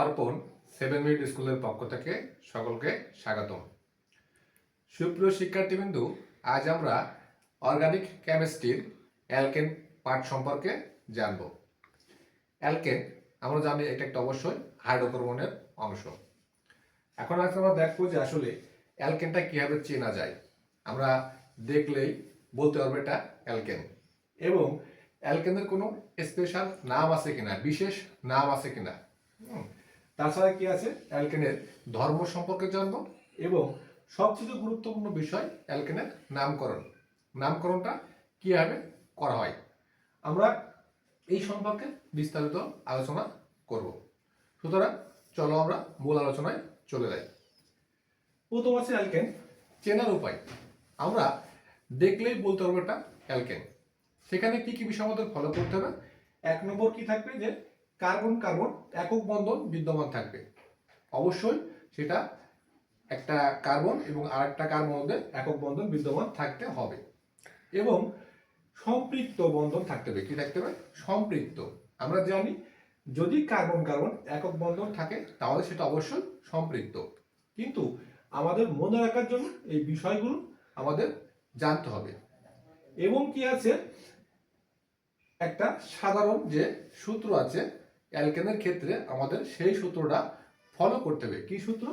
অর্পণ seven minute স্কুলের পক্ষ থেকে সকলকে স্বাগতম। সুপ্রিয় শিক্ষার্থীবৃন্দু, আজ আমরা অর্গানিক কেমিস্ট্রির অ্যালকেন পাঠ সম্পর্কে জানব। অ্যালকেন আমরা জানি এটা একটা অবশ্যই হাইড্রোকার্বনের অংশ। এখন আজকে আমরা দেখব যে আসলে অ্যালকেনটা কীভাবে চেনা যায়। আমরা দেখলেই বলতে পারব এটা অ্যালকেন এবং অ্যালকেনের কোনো স্পেশাল নাম আছে কিনা? বিশেষ নাম আছে কিনা। তাছাড়া কি আছে? অ্যালকেনের ধর্ম সম্পর্কে জানব। এবং সবচেয়ে গুরুত্বপূর্ণ বিষয়, অ্যালকেনের নামকরণ। নামকরণটা কীভাবে করা হয়? আমরা এই সম্পর্কে বিস্তারিত আলোচনা করব। সুতরাং চলো আমরা মূল আলোচনায় চলে যাই। প্রথম আছে অ্যালকেন। চেনার উপায়। আমরা দেখলেই বলতে পারব এটা অ্যালকেন। সেখানে কি কি বিষয় আমাদের ফলো করতে হবে? এক নম্বর কি থাকবে যে কার্বন কার্বন একক বন্ধন বিদ্যমান থাকবে। অবশ্যই সেটা একটা কার্বন এবং আরেকটা কার্বন মধ্যে একক বন্ধন বিদ্যমান থাকতে হবে। এবং সম্পৃক্ত বন্ধন থাকতে হবে। কি থাকতে হবে? সম্পৃক্ত। আমরা জানি যদি কার্বন কার্বন একক বন্ধন থাকে, তাহলে সেটা অবশ্যই সম্পৃক্ত। কিন্তু আমাদের মনে রাখার জন্য এই বিষয়গুলো আমাদের জানতে হবে। এবং কি আছে? একটা সাধারণ যে সূত্র আছে অ্যালকেনের ক্ষেত্রে আমাদের সেই সূত্রটা ফলো করতে হবে। কি সূত্র?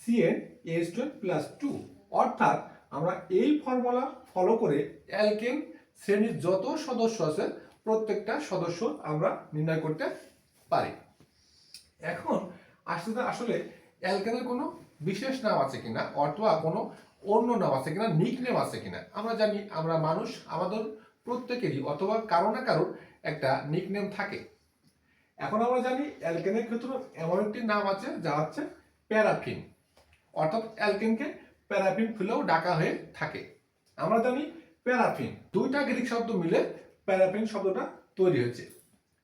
CN S twelve plus two অর্থাৎ আমরা এই ফর্মুলা ফলো করে অ্যালকেন শ্রেণির যত সদস্য আছে, প্রত্যেকটা সদস্য আমরা নির্ণয় করতে পারি। এখন আসলে আসলে অ্যালকেনের কোনো বিশেষ নাম আছে কিনা, অথবা কোনো অন্য নাম আছে কিনা, নিক নেম আছে কিনা? আমরা জানি আমরা মানুষ, আমাদের প্রত্যেকেরই অথবা কারও না কারোর একটা নিক নেম থাকে। এখন আমরা জানি অ্যালকেনের ক্ষেত্রে এমন একটি নাম আছে, যা হচ্ছে প্যারাফিন। অর্থাৎ অ্যালকেনকে প্যারাফিন ফুলেও ডাকা হয়ে থাকে। আমরা জানি প্যারাফিন, দুইটা গ্রিক শব্দ মিলে প্যারাফিন শব্দটা তৈরি হয়েছে।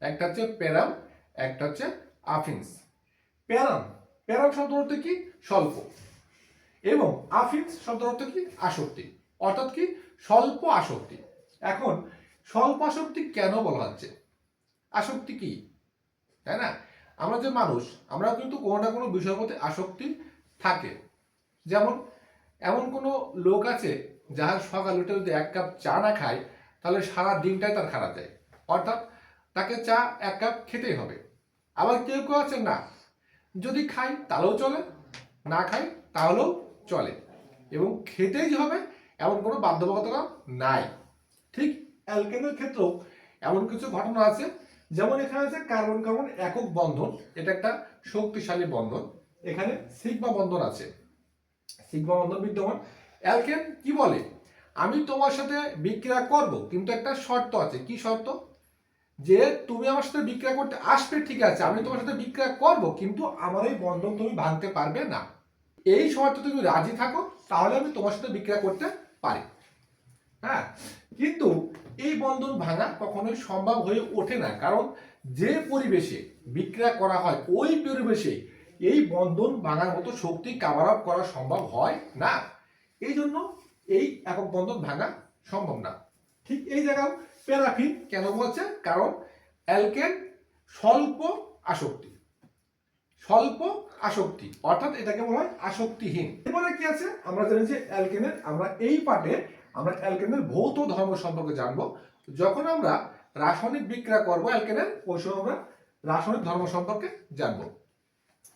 একটা হচ্ছে প্যারাম, একটা হচ্ছে আফিন্স। প্যারাম প্যারাম শব্দ অর্থ কি? স্বল্প। এবং আফিন্স শব্দ অর্থ কি? আসক্তি। অর্থাৎ কি? স্বল্প আসক্তি। এখন, স্বল্প আসক্তি কেন বলা হচ্ছে? আসক্তি কি? তাই না? আমরা যে মানুষ, আমরা কিন্তু কোনো না কোনো বিষয়ের প্রতি আসক্তি থাকে। যেমন, এমন কোনো লোক আছে যার সকাল উঠে যদি এক কাপ চা না খায়, তাহলে সারা দিনটাই তার খারাপ যায়। অর্থাৎ তাকে চা এক কাপ খেতেই হবে। আবার কেউ কেউ আছে না, যদি খাই তাহলেও চলে, না খাই তাহলেও চলে। এবং খেতেই হবে, এমন কোনো বাধ্যবাধকতা নাই। ঠিক অ্যালকেনের ক্ষেত্রেও এমন কিছু ঘটনা আছে যেমন এখানে আছে কার্বন কার্বন একক বন্ধন, এটা একটা শক্তিশালী বন্ধন। এখানে সিগমা বন্ধন আছে। সিগমা বন্ধন বিদ্যমান। অ্যালকেন কি বলে? আমি তোমার সাথে বিক্রিয়া করব, কিন্তু একটা শর্ত আছে। কি শর্ত? যে তুমি আমার সাথে বিক্রিয়া করতে আসবে, ঠিক আছে, আমি তোমার সাথে বিক্রিয়া করব, কিন্তু আমার এই বন্ধন তুমি ভাঙতে পারবে না। এই শর্তে তুমি রাজি থাকো, তাহলে আমি তোমার সাথে বিক্রিয়া করতে পারি। হ্যাঁ কিন্তু এই বন্ধন ভাঙা কখনোই সম্ভব হয়ে ওঠে না। কারণ যে পরিবেশে বিক্রিয়া করা হয়, ওই পরিবেশে এই বন্ধন ভাঙার মতো শক্তি কাভার আপ করা সম্ভব হয় না। এই জন্য এই একক বন্ধন ভাঙা সম্ভব না। ঠিক এই জায়গাও প্যারাফিন কেন বলছে? কারণ অ্যালকেন স্বল্প আসক্তি। স্বল্প আসক্তি, অর্থাৎ এটাকে বলা হয় আসক্তিহীন। এরপরে কি আছে? আমরা জানি যে অ্যালকেনের আমরা এই পার্টে আমরা অ্যালকেনের ভৌত ধর্ম সম্পর্কে জানব। যখন আমরা রাসায়নিক বিক্রিয়া করব অ্যালকেনের, ওই সময় আমরা রাসায়নিক ধর্ম সম্পর্কে জানব।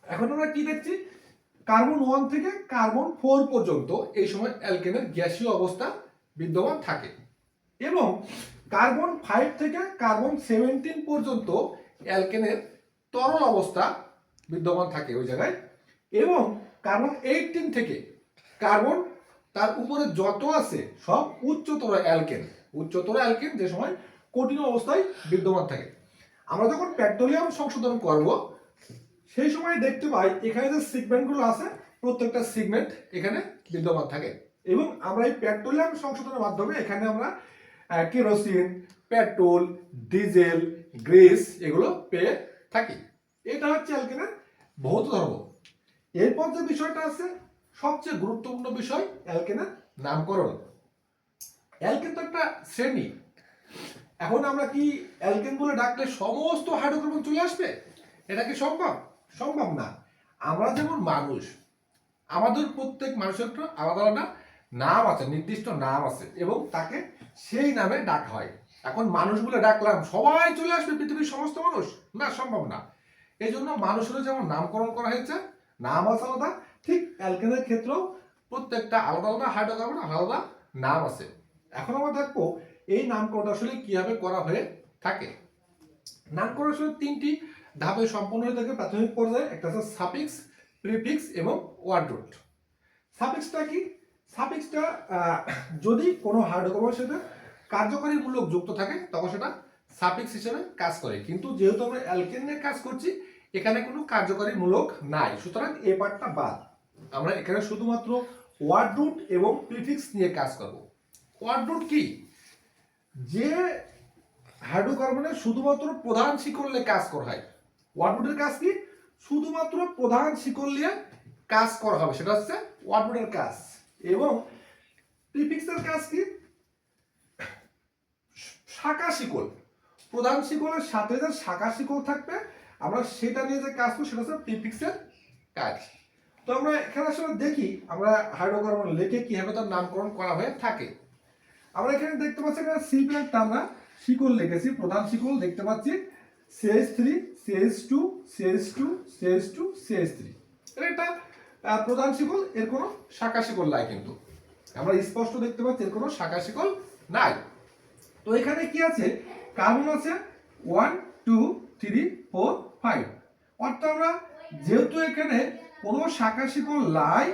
এখন আমরা কি দেখছি? কার্বন ওয়ান থেকে কার্বন ফোর পর্যন্ত এই সময় অ্যালকেনের গ্যাসীয় অবস্থা বিদ্যমান থাকে। এবং কার্বন ফাইভ থেকে কার্বন সেভেন্টিন পর্যন্ত অ্যালকেনের তরল অবস্থা বিদ্যমান থাকে ওই জায়গায়। এবং কার্বন এইটিন থেকে কার্বন তার উপরে যত আছে, সব উচ্চতর অ্যালকেন। উচ্চতর অ্যালকেন যে সময় কঠিন অবস্থায় বিদ্যমান থাকে। আমরা যখন পেট্রোলিয়াম সংশোধন করব, সেই সময় দেখতে পাই এখানে যে সিগমেন্টগুলো আছে, প্রত্যেকটা সিগমেন্ট এখানে বিদ্যমান থাকে। এবং আমরা এই পেট্রোলিয়াম সংশোধনের মাধ্যমে এখানে আমরা কেরোসিন, পেট্রোল, ডিজেল, গ্রিস এগুলো পেয়ে থাকি। এটা হচ্ছে অ্যালকেনের ভৌত ধর্ম। এরপর যে বিষয়টা আছে সবচেয়ে গুরুত্বপূর্ণ বিষয় অ্যালকেনের নামকরণ। অ্যালকেন তো একটা শ্রেণি। এখন আমরা কি অ্যালকেন বলে ডাকলে সমস্ত হাইড্রোকার্বন চলে আসবে? এটা কি সম্ভব? সম্ভব না। আমরা যেমন মানুষ, আমাদের প্রত্যেক মানুষের একটা আলাদা আলাদা নাম আছে, নির্দিষ্ট নাম আছে, এবং তাকে সেই নামে ডাক হয়। এখন মানুষগুলো ডাকলাম, সবাই চলে আসবে, পৃথিবীর সমস্ত মানুষ? না, সম্ভব না। এই জন্য মানুষেরও যেমন নামকরণ করা হয়েছে, নাম আছে আলাদা ঠিক অ্যালকেনের ক্ষেত্রেও প্রত্যেকটা আলাদা আলাদা হাইড্রোকার্বন, আলাদা নাম আছে। এখন আমরা দেখব এই নামকরণ আসলে কীভাবে করা হয়ে থাকে। নামকরণ আসলে তিনটি ধাপে সম্পূর্ণ হয়ে থাকে। প্রাথমিক পর্যায়ে একটা হচ্ছে সাফিক্স, প্রিফিক্স এবং ওয়ার্ড রুট সাফিক্সটা কি? সাফিক্সটা যদি কোনো হাইড্রোকার্বনের সাথে কার্যকরী মূলক যুক্ত থাকে, তখন সেটা সাফিক্স হিসেবে কাজ করে। কিন্তু যেহেতু আমরা অ্যালকেন নিয়ে কাজ করছি, এখানে কোনো কার্যকরী মূলক নাই। সুতরাং এই পার্টটা বাদ। আমরা এখানে শুধুমাত্র ওয়ার্ড রুট এবং প্রিফিক্স নিয়ে কাজ করব। ওয়ার্ড রুট কি? যে হাইড্রোকার্বনের শুধুমাত্র প্রধান শিকল নিয়ে কাজ করা হয়। ওয়ার্ড রুটের কাজ কি? শুধুমাত্র প্রধান শিকল নিয়ে কাজ করা হবে। সেটা হচ্ছে ওয়ার্ড রুটের কাজ। এবং প্রিফিক্সের কাজ কি? শাখা শিকল প্রধান শিকলের সাথে যে শাখা শিকল থাকবে, আমরা সেটা নিয়ে যে কাজ করব, সেটা হচ্ছে প্রিফিক্সের কাজ। তো আমরা এখানে আসলে দেখি আমরা হাইড্রোকার্বন লেখে কীভাবে তার নামকরণ করা হয়ে থাকে। আমরা এখানে দেখতে পাচ্ছি একটা আমরা শিকল লিখেছি প্রধান শিকল দেখতে পাচ্ছি। CS three CS two CS two CS two CS three এটা একটা প্রধান শিকল, এর কোনো শাখা শিকল নাই কিন্তু। আমরা স্পষ্ট দেখতে পাচ্ছি এর কোনো শাখা শিকল নাই। তো এখানে কি আছে? কার্বন আছে one two three four five অর্থাৎ আমরা যেহেতু এখানে কোনো শাখা শিকল নাই,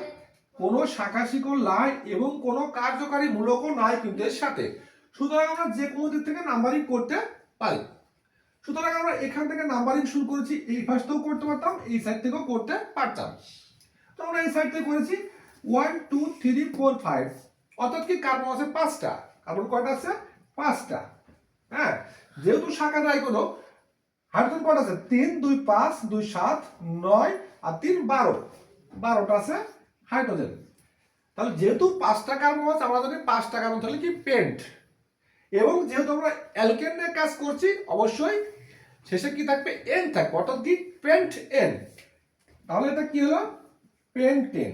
কোনো শাখা শিকল নাই এবং কোনো কার্যকারী মূলকও নাই কিন্তু এর সাথে। সুতরাং আমরা যে কোনো দিক থেকে নাম্বারিং করতে পারি। সুতরাং আমরা এখান থেকে নাম্বারিং শুরু করেছি, এই পাশ থেকেও করতে পারতাম, এই সাইড থেকেও করতে পারতাম। তো আমরা এই সাইড থেকে করেছি one two three four five অর্থাৎ কি কার্বন আছে পাঁচটা। কার্বন কয়টা আছে? পাঁচটা। হ্যাঁ যেহেতু শাখা নাই কোনো হাইড্রোজেন কয়টা আছে তিন, দুই, পাঁচ, দুই, সাত, নয় আর তিন, বারো। বারোটা আছে হাইড্রোজেন তাহলে যেহেতু পাঁচটা কার্বন আছে, আমরা জানি পাঁচটা কার্বন তাহলে কি? পেন্ট এবং যেহেতু আমরা অ্যালকেন নিয়ে কাজ করছি, অবশ্যই শেষে কি থাকবে? এন থাকবে, অর্থাৎ কি? পেন্ট এন তাহলে এটা কি হলো? পেন্টেন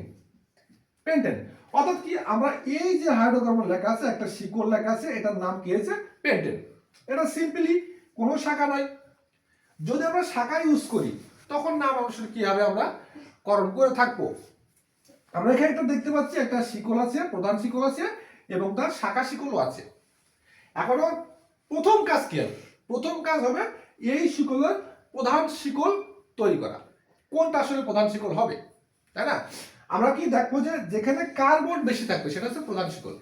পেন্টেন অর্থাৎ কি? আমরা এই যে হাইড্রোকার্বন লেখা আছে, একটা শিকড় লেখা আছে, এটার নাম কি হয়েছে? পেন্টেন এটা সিম্পলি কোনো শাখা নয়। যদি আমরা শাখা ইউজ করি, তখন নাম অবশ্যই কি হবে আমরা করণ করে থাকব? আমরা এখানে একটা দেখতে পাচ্ছি, একটা শিকল আছে, প্রধান শিকল আছে এবং তার শাখা শিকলও আছে। এখন প্রথম কাজ কি হবে? প্রথম কাজ হবে এই শিকলের প্রধান শিকল তৈরি করা। কোনটা আসলে প্রধান শিকল হবে? তাই না? আমরা কি দেখব যে যেখানে কার্বন বেশি থাকবে, সেটা হচ্ছে প্রধান শিকল।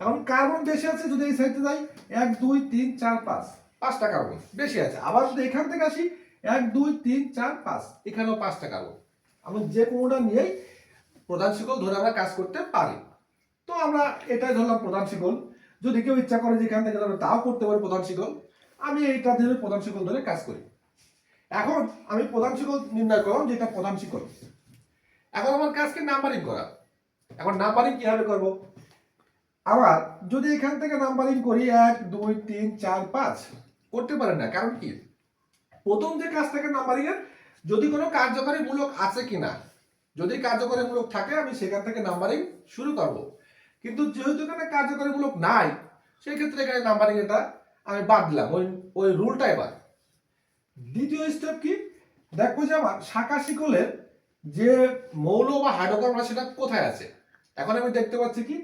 এখন কার্বন বেশি আছে, যদি এই সাইডে যাই, এক, দুই, তিন, চার, পাঁচ। পাঁচটা কার্বন বেশি আছে। আবার যদি এখান থেকে আসি, এক, দুই, তিন, চার, পাঁচ। এখানেও পাঁচটা কার্বন আমি যে কোনোটা নিয়েই প্রধান শিকল ধরে আমরা কাজ করতে পারি। তো আমরা এটাই ধরলাম প্রধান শিকল। যদি কেউ ইচ্ছা করে যে এখান থেকে ধরো তাও করতে পারে প্রধান শিকল, আমি এইটা ধরে প্রধান শিকল ধরে কাজ করি। এখন আমি প্রধান শিকল নির্ণয় করলাম যেটা প্রধান শিকল। এখন আমার কাজকে নাম্বারিং করা। এখন নাম্বারিং কীভাবে করব? আবার যদি এখান থেকে নাম্বারিং করি, এক, দুই, তিন, চার, পাঁচ করতে পারেন না। কারণ কি? প্রথম যে কাজ থাকে নাম্বারিং এর যদি কোনো কার্যকারী মূলক আছে কিনা, যদি কার্যকরী মূলক থাকে, আমি সেখান থেকে নাম্বারিং শুরু করব। কিন্তু যেহেতু এখানে কার্যকরী মূলক নাই সেই ক্ষেত্রে এখানে নাম্বারিং এটা আমি বাদ দিলাম, ওই ওই রুলটাই বাদ দ্বিতীয় স্টেপ কি? দেখব যে আমার শাখা শিকলের যে মৌল বা হাইড্রোকার্বন সেটা কোথায় আছে? এখন আমি দেখতে পাচ্ছি কি?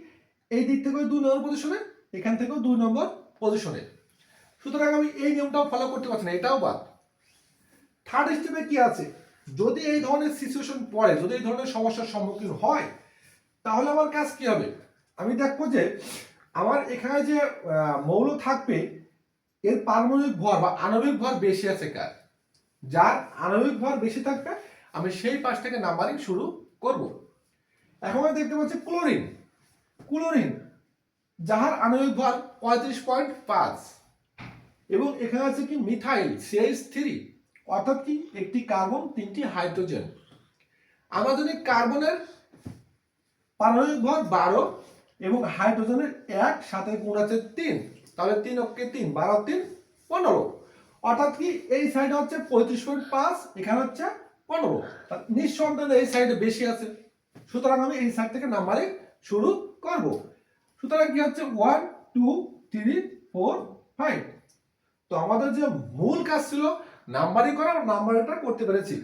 এই দিক থেকেও দুই নম্বর পজিশনে এখান থেকেও দুই নম্বর পজিশনে সুতরাং আমি এই নিয়মটাও ফলো করতে পারছি না, এটাও বাদ। থার্ড স্টেপে কি আছে? যদি এই ধরনের সিচুয়েশন পড়ে, যদি এই ধরনের সমস্যার সম্মুখীন হয়, তাহলে আমার কাজ কি হবে? আমি দেখব যে আমার এখানে যে মৌল থাকবে, এর পারমাণবিক ভর বা আণবিক ভর বেশি আছে কার? যার আণবিক ভর বেশি থাকবে, আমি সেই পাশ থেকে নাম্বারিং শুরু করব। এখন আমি দেখতে পাচ্ছি ক্লোরিন ক্লোরিন যাহার আণবিক ভর পঁয়ত্রিশ পয়েন্ট পাঁচ। এবং এখানে আছে কি? মিথাইল সিএইচ থ্রি অর্থাৎ কি? একটি কার্বন, তিনটি হাইড্রোজেন। আমরা যদি কার্বনের পারমাণবিক ভর বারো এবং হাইড্রোজেনের এক, সাথে গুণ আছে তিন। তাহলে তিন অক্ষে তিন, বারো তিন, পনেরো। অর্থাৎ কি? এই সাইড হচ্ছে পঁয়ত্রিশ পয়েন্ট পাঁচ, এখানে হচ্ছে পনেরো। নিঃসন্দেহে এই সাইডে বেশি আছে। সুতরাং আমি এই সাইড থেকে নাম্বারে শুরু করব। সুতরাং কি হচ্ছে? One two three four five তো আমাদের যে মূল কাজ ছিল নাম্বারিং করা নাম্বারিংটা করতে পেরেছি।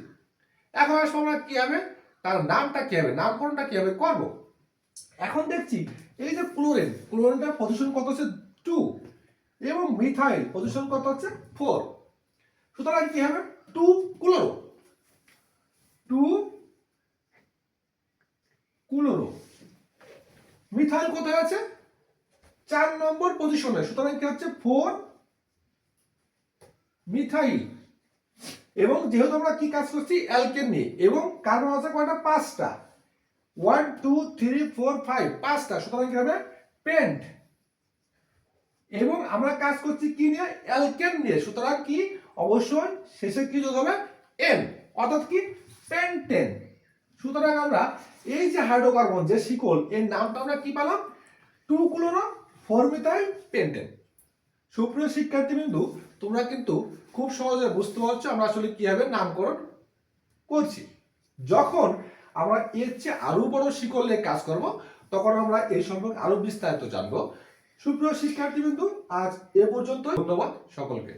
এখন আসব আমরা কি হবে তার নামটা কি হবে নামকরণটা কি হবে করব? এখন দেখছি এই যে ক্লোরিন ক্লোরিনটার পজিশন কত হচ্ছে টু এবং মিথাইল পজিশন কত হচ্ছে ফোর সুতরাং কি হবে? Two chloro two chloro methyl কোথায় আছে? চার নম্বর পজিশনে সুতরাং কি হচ্ছে? Four methyl. এবং যেহেতু আমরা কি কাজ করছি? অ্যালকেন নিয়ে। এবং কার্বন আছে কয়টা? পাঁচটা। One two three four five পাঁচটা। সুতরাং কি হবে? পেন্ট। এবং আমরা কাজ করছি কি নিয়ে? অ্যালকেন নিয়ে। সুতরাং কি? অবশ্যই শেষে কি যোগ হবে? এন অর্থাৎ কি? পেন্টেন। সুতরাং আমরা এই যে হাইড্রোকার্বন, যে শিকল, এর নামটা আমরা কি পেলাম? Two chloro four methyl pentane. সুপ্রিয় শিক্ষার্থীবৃন্দু তোমরা কিন্তু খুব সহজে বুঝতে পারছ আমরা আসলে কীভাবে নামকরণ করছি। যখন আমরা এর চেয়ে আরও বড় শিকল নিয়ে কাজ করব, তখন আমরা এই সম্পর্কে আরও বিস্তারিত জানব। সুপ্রিয় শিক্ষার্থীবৃন্দ, আজ এ পর্যন্ত ধন্যবাদ সকলকে।